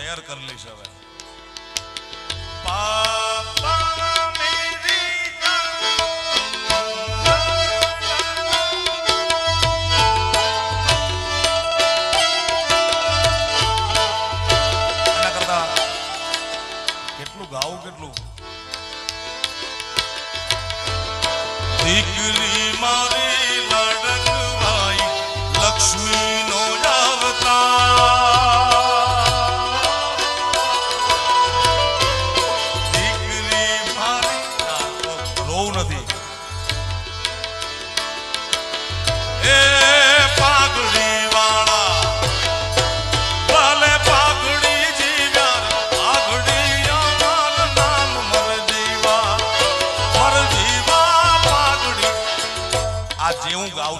તૈયાર કરી લઈશ હવે પાપા ગાવું કેટલું દીકરી મારે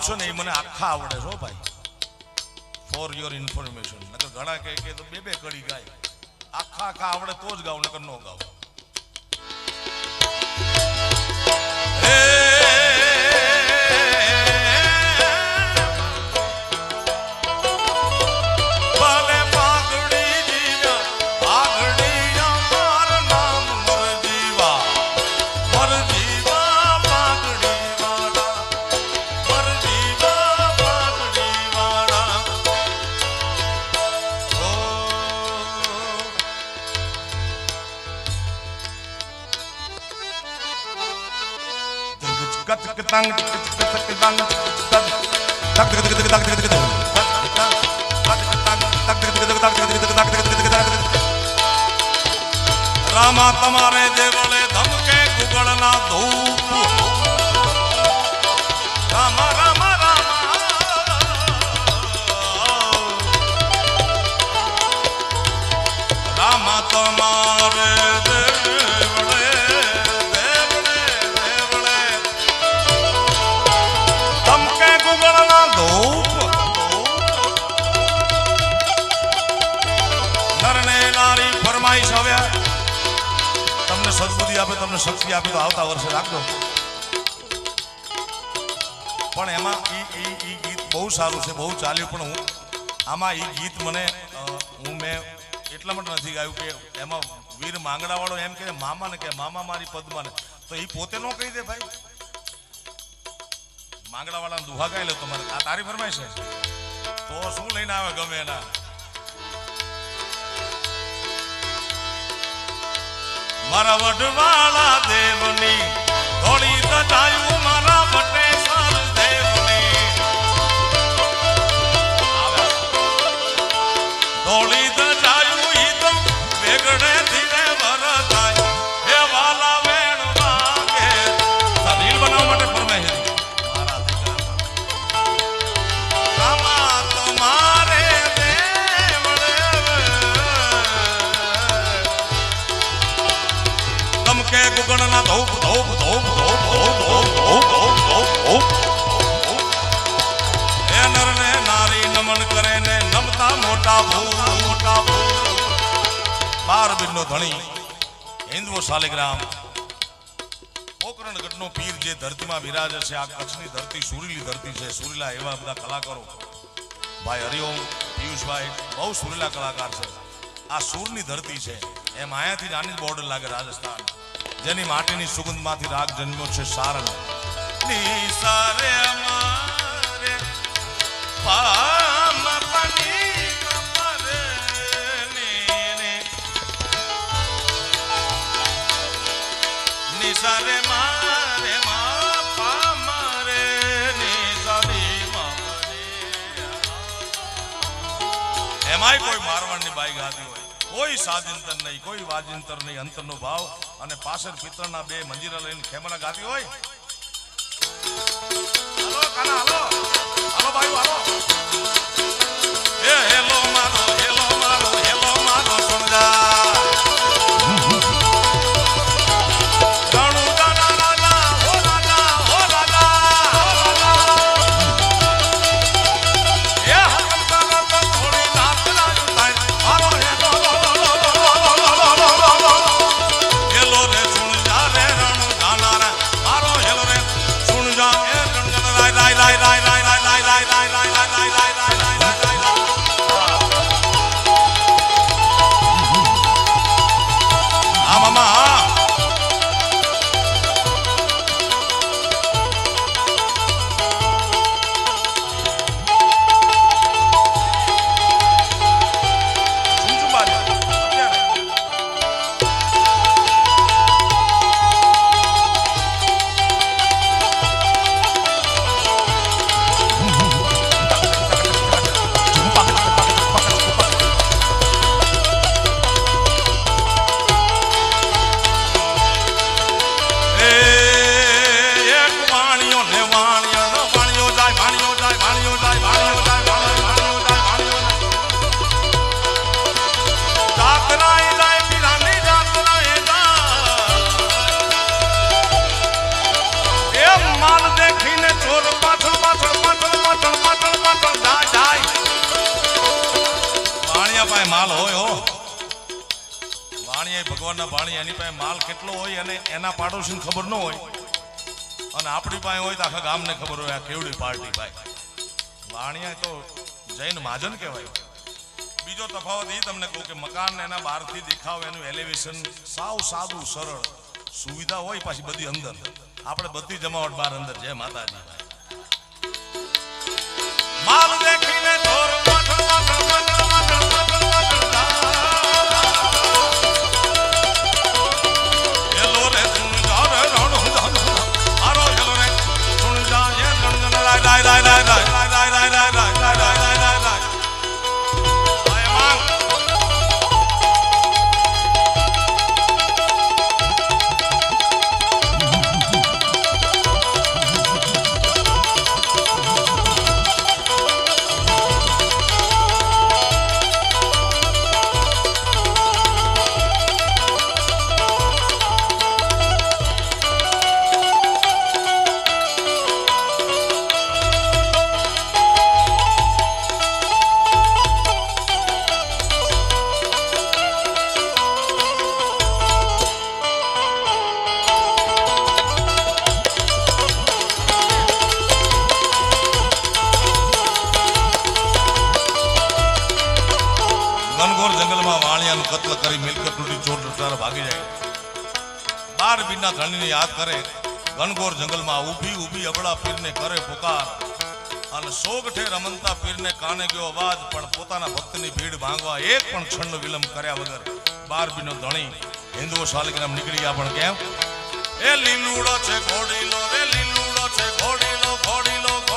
છો ને મને આખા આવડે છો ભાઈ. ફોર યોર ઇન્ફોર્મેશન નકર ઘણા કહે કે તો બે બે કડી ગાય. આખા આખા આવડે તો જ ગાવ નકર નો ગાવ রামা তোমারে যে বলে આપે, તમને શક્તિ આપે તો આવતા વર્ષે રાખજો. પણ એમાં ઈ ગીત બહુ સારું છે, બહુ ચાલ્યું, પણ હું આમાં એ ગીત મને હું મેં એટલા માટે નથી ગાયું કે એમાં વીર માંગડાવાળો એમ કે મામાને કે મામા મારી પદ્માને. તો એ પોતે નો કહી દે ભાઈ. માંગડાવાળાને દુહા ગાઈ લો તમારે. આ તારી ફરમાઈશ છે. તો શું લઈને આવે ગમે એના? મારા વડવાળા દેવની ધોળી સજાયું મારા વટેશ્વર બિનનો ધણી હિન્દુ શાલિગ્રામ. પોકરણગઢનો પીર જે ધરતીમાં બિરાજે છે, આ કચ્છની ધરતી સુરીલી ધરતી છે, સુરીલા એવા બધા કલાકારો. ભાઈ હરિઓમ, પિયુષભાઈ, બહુ સુરીલા કલાકાર છે. આ સૂરની ધરતી છે. એમ અહીંયાથી જ આની બોર્ડર લાગે રાજસ્થાન. જેની માટીની સુગંધમાંથી રાગ જન્મ્યો છે સારંગ. નિસારે અમારે પામ એમાંય કોઈ મારવાડની બાઈ ગાતી હોય. કોઈ સાજિંતર નહીં, કોઈ વાજિંતર નહીં, અંતરનો ભાવ અને પાછળ પિત્તળના બે મંજીરા લઈને ખેમરા ગાતી હોય. ભાઈ હાલો. વાણિયા ભગવાનના વાણી એની પાસે માલ કેટલો હોય અને એના પાડોશીને ખબર ન હોય. અને આપણી પાસે હોય તો આખા ગામને ખબર હોય આ કેવડી પાર્ટી ભાઈ. વાણિયા તો જૈન મહાજન કહેવાય. બીજો તફાવત એ તમને કહું કે મકાન એના બહારથી દેખાવ, એનું એલિવેશન સાવ સાદું, સરળ. સુવિધા હોય પાછી બધી અંદર. આપણે બધી જમાવટ બહાર અંદર. જય માતાજી. માલ દેખીને કરે પુકાર. અને સોગઠે રમનતા પીરને કાને ગયો અવાજ, પણ પોતાના ભક્તની ભીડ ભાંગવા એક પણ ક્ષણનો વિલંબ કર્યા વગર બારબીનો ધણી હિન્દુઓ શાલિગ્રામ નીકળી ગયા. પણ કેમ? એ લીલુડો છે, ઘોડીલો રે લીલુડો છે, ઘોડીલો ઘોડીલો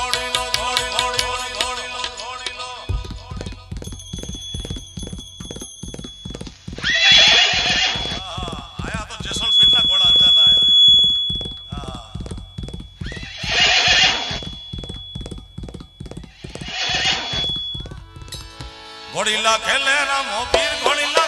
ઘોડીલા ખેલે રામો પીર ઘોડીલા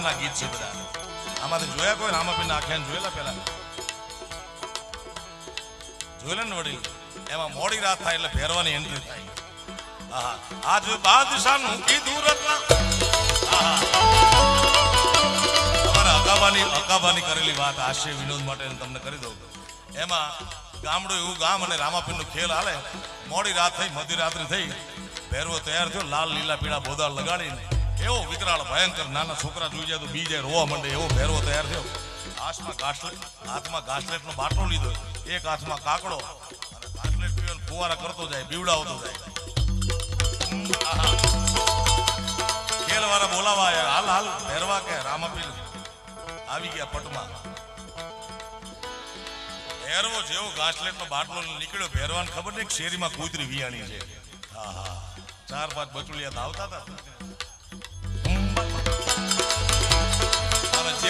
રામાપીરના ગીત છે બધા. આમાંથી જોયા કોઈ રામાપીરના આખ્યાન જોયેલા પેલા? જોયેલા ને વડીલ? એમાં મોડી રાત થાય એટલે ફેરવાની એન્ટ્રી થાય. આજ બાદશાહનું કીધું રત્ના. અકાબાની કરેલી વાત હાસ્ય વિનોદ માટે તમને કરી દઉં. એમાં ગામડું એવું ગામ અને રામાપીરનો ખેલ હાલે. મોડી રાત થઈ, મધ્યરાત્રિ થઈ. ભેરવો તૈયાર થયો, લાલ લીલા પીળા બોદાળ લગાડીને. એવો વિકરાળ, ભયંકર નાના છોકરા જોઈ જાય તો બી જાય, રોવા માંડે, એવો ભેરવો તૈયાર થયો. હાથમાં ઘાસલેટ, હાથમાં ઘાસલેટનો બાટલો લીધો. એક હાથમાં કાકડો, અને ઘાસલેટ પીવાનો ફુવારા કરતો જાય, બીવડાવતો જાય. ખેલવાળા બોલાવા આવ્યા. હાલ હાલ, ભેરવા કે રામાપીર આવી ગયા પટમાં. ભેરવો જેવો ઘાસલેટનો બાટલો નીકળ્યો. ભેરવાને ખબર નહીં શેરીમાં કૂતરી વિયાણી છે. હા હા ચાર પાંચ બચુલિયા આવતા હતા.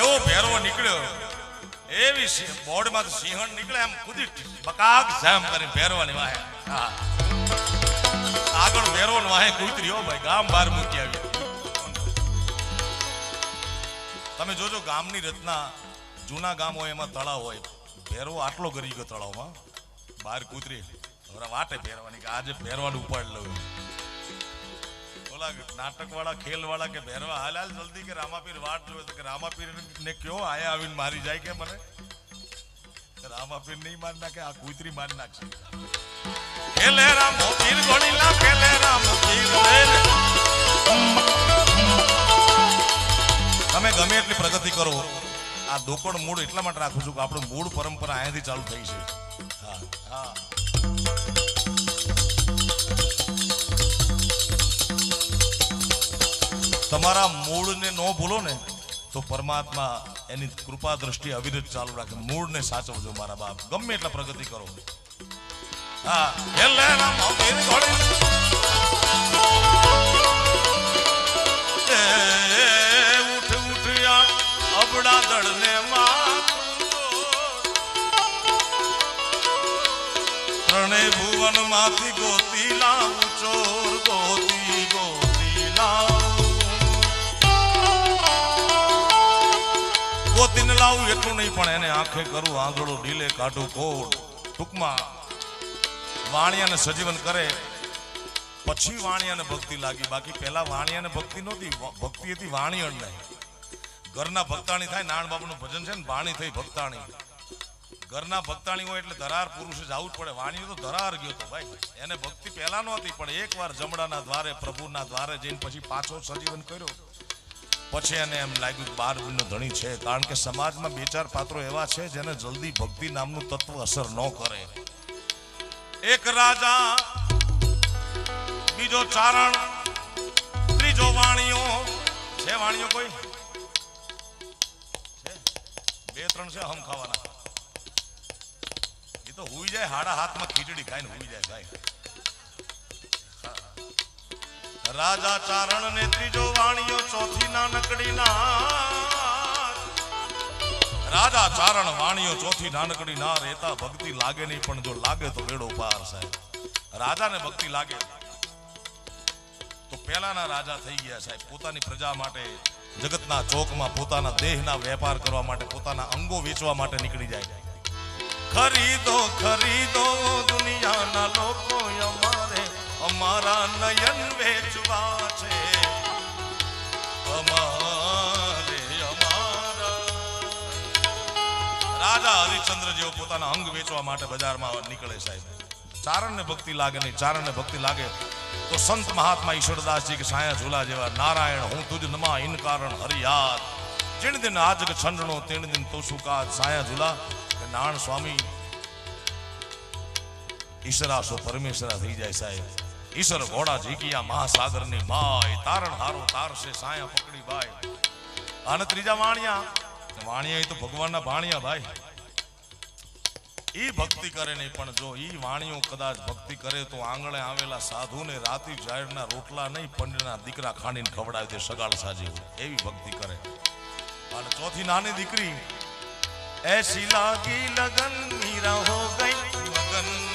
જેવો ભેરવો નીકળ્યો. એવી બોર્ડમાંથી સિંહણ નીકળે એમ ખુદી બકાક જામ કરી ભેરવાની વાહે. હા. આગળ ભેરવો વાહે કૂતરી ભાઈ, ગામ બહાર મૂકી આવી. તમે જોજો, ગામની રચના, જૂના ગામ હોય એમાં તળાવ હોય. ભેરવો આટલો ગરી ગયો તળાવમાં. બહાર કૂતરી. વાટે ફેરવાની કે આજે ફેરવાનું ઉપાડ લઉં. ઓલા નાટક વાળા ખેલ વાળા કે ભેરવા, હાલ હાલ જલ્દી કે રામાપીર વાટ જોવે તો કે રામાપીર ને કયો આયા આવીને મારી જાય કે મને? રામાપીર નહીં માર નાખે, આ કુતરી માર નાખશે. ખેલે રામો પીર ગોળીલા ખેલે રામો પીર. તમે ગમે એટલી પ્રગતિ કરો, આ દોકડ મૂળ એટલા માટે રાખું છું કે આપણું મૂળ પરંપરા અહીંયાથી ચાલુ થઈ છે. હા હા. તમારા મૂળને ન ભૂલો ને, તો પરમાત્મા એની કૃપા દ્રષ્ટિ અવિરત ચાલુ રાખે. મૂળને સાચવજો મારા બાપ. ગમે એટલા પ્રગતિ કરો. ત્રણે ભુવનમાંથી ગોતી લાવું ચોર ગોતી ગોતીને એટલું નહીં, પણ એને આંખે કરું, આંગળો ઢીલે કાઢું કોડ ટૂંકમાં વાણિયાને સજીવન કરે. પછી વાણિયાને ભક્તિ લાગી. બાકી પહેલા વાણિયાને ભક્તિ નહોતી. ભક્તિ હતી વાણિયણ નહીં. ઘરના ભક્તાણી થાય, નાણ બાપનું ભજન છે ને, વાણી થઈ ભક્તાણી. ઘરના ભક્તાણી હોય એટલે ધરાર પુરુષે જવું જ પડે. વાણી તો ધરાર ગયો તો ભાઈ. એને ભક્તિ પહેલા નહોતી, પણ એકવાર જમડાના દ્વારે, પ્રભુના દ્વારે જઈને પછી પાછો સજીવન કર્યો. પછી એને એમ લાગ્યું બાર ગુણનો ધણી છે, કારણ કે સમાજમાં બે ચાર પાત્રો એવા છે જેને જલ્દી ભક્તિ નામનું તત્વ અસર ન કરે. એક રાજા, બીજો ચારણ, ત્રીજો વાણીઓ. છે વાણીઓ કોઈ? બે ત્રણ છે હમ ખાવાના. એ તો હુઈ જાય, હાડા હાથમાં ખીચડી ખાઈને હુઈ જાય ભાઈ રાજા ચારણ ને ત્રીજો વાણીઓ ચોથી નાનકડી ના રાજા ચારણ વાણીઓ ચોથી નાનકડી ના રહેતા ભક્તિ લાગે નહીં, પણ જો લાગે તો વેડો પાર સાહેબ. રાજાને ભક્તિ લાગે. તો પહેલાના રાજા થઈ ગયા સાહેબ, પોતાની પ્રજા માટે, જગતના ચોકમાં પોતાના દેહના વેપાર કરવા માટે, પોતાના અંગો વેચવા માટે નીકળી જાય. ખરીદો ખરીદો દુનિયાના લોકો અમારે. અમારા નયન વેચવા છે અમારે અમારા રાજા હરિશ્ચંદ્ર જેવો પોતાના અંગ વેચવા માટે બજારમાં નીકળે સાહેબ ચારણને ભક્તિ લાગે નહીં ચારણને ભક્તિ લાગે તો સંત મહાત્મા ઈશ્વરદાસજી કે સાયા ઝૂલા જેવા નારાયણ હું તુજ નમા ઇન કારણ હરિયાદ જીણ દિન આજ કે છંડણો તેણ દિન તો સુકાદ સાયા ઝૂલા કે નાણ સ્વામી ઈશ્વરા સો પરમેશ્વરા થઈ જાય સાહેબ ઈશ્વર ઘોડા ઝીકિયા મહાસાગરની માય, તારણ હારો તારશે સાયા પકડી ભાઈ અને ત્રીજા વાણિયા વાણિયા એ તો ભગવાનના ભાણિયા ભાઈ. ઈ ભક્તિ કરે નહીં, પણ જો ઈ વાણીઓ કદાચ ભક્તિ કરે તો આંગણે આવેલા સાધુને રાતી જાહેરના રોટલા નહીં, પંડના દીકરા ખાંડીને ખવડાવી દે, સગાળ સાજી એવી ભક્તિ કરે. અને ચોથી નાની દીકરી, એસી લાગી લગન મીરા હો ગઈ, મગન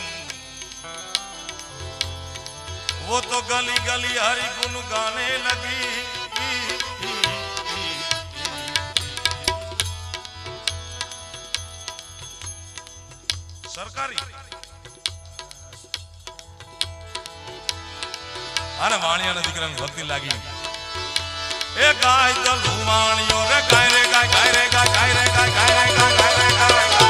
वो तो गली गली हरि गुन गाने लगी સરકારી અને વાણિયાના દીકરાને ભક્તિ લાગી એ ગાય તો લુવાણીઓ રે ગાય રે ગાય ગાય રે ગાય ગાય રે ગાય ગાય રે ગાય ગાય રે ગાય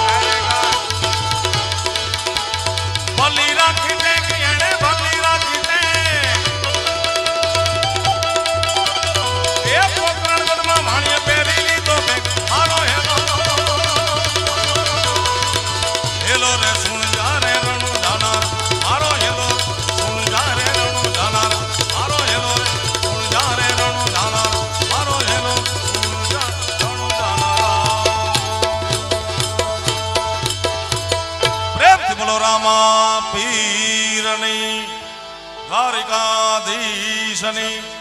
રામા પીરની દ્વારિકાધીશની